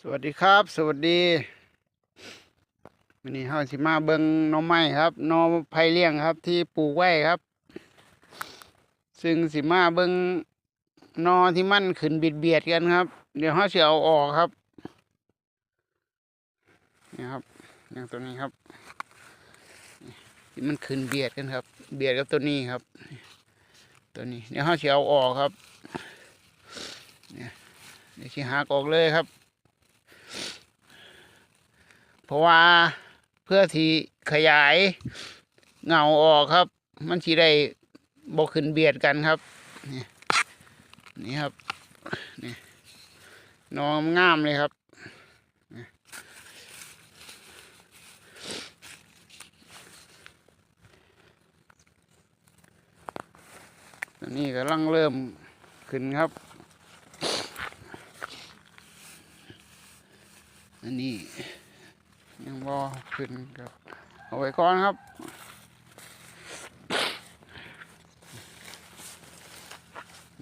สวัสดีครับ สวัสดีวันนี้เฮาสิมาเบิงหน่อไม้ครับหน่อไผ่เลี้ยงครับ ที่ปลูกไว้ครับ ซึ่งสิมาเบิงหนอที่มันขึ้นบิดเบียดกันครับ เดี๋ยวเฮาสิเอาออกครับนี่ครับอย่างตัวนี้ครับที่มันขึ้นเบียดกันครับ เบียดกับตัวนี้ครับ ตัวนี้เดี๋ยวเฮาสิเอาออกครับเนี่ยเดี๋ยวสิหักออกเลยครับ เพราะว่าเพื่อที่ขยายเงาออกครับ มันสิได้บกขึ้นเบียดกันครับ นี่นี่ครับนี่นอมงามเลยครับนี่ตอนนี้กำลังเริ่มขึ้นครับ อันนี้ ยังบอขึ้นครับเอาไว้ก่อนครับ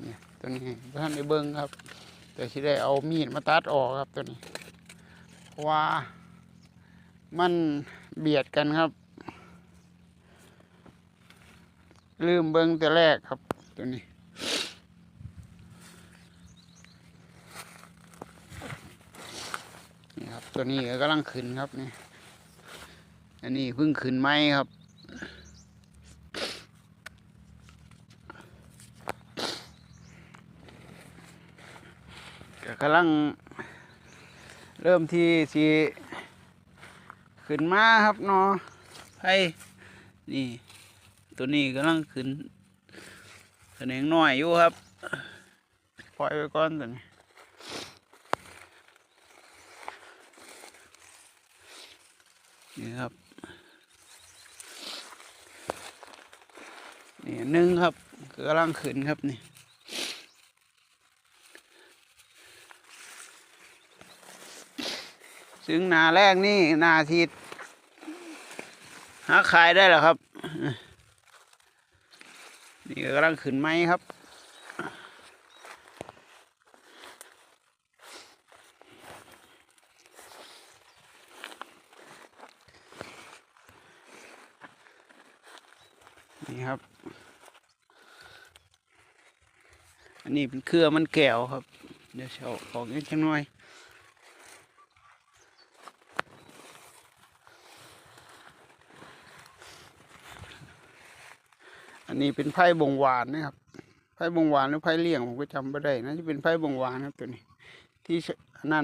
นี่ตัวนี้ท่านได้เบิ้งครับ แต่ที่ได้เอามีดมาตัดออกครับตัวนี้ว่ามันเบียดกันครับ ลืมเบิ้งแต่แรกครับตัวนี้ ครับ ตัวนี้ก็กำลังขึ้นครับนี่อันนี้เพิ่งขึ้นไม้ครับก็กำลังเริ่มที่สีขึ้นมาครับเนาะไผ่นี่ ตัวนี้กำลังขึ้นแสดงน้อยอยู่ครับ ปล่อยไว้ก่อนตัวนี้ นี่ครับ นี่หนึ่งครับกำลังขึ้นครับนี่ซึ่งนาแรกนี่นาทีหาขายได้แล้วครับ นี่กำลังขึ้นไหมครับ นี่ครับ อันนี้เป็นเครือมันแก้วครับ เดี๋ยวเอาออกนิดจังหน่อยอันนี้เป็นไผ่บงหวานนะครับไผ่บงหวานหรือไผ่เลี่ยงผมก็จำไม่ได้นะจะเป็นไผ่บงหวานครับตัวนี้ ที่นั่น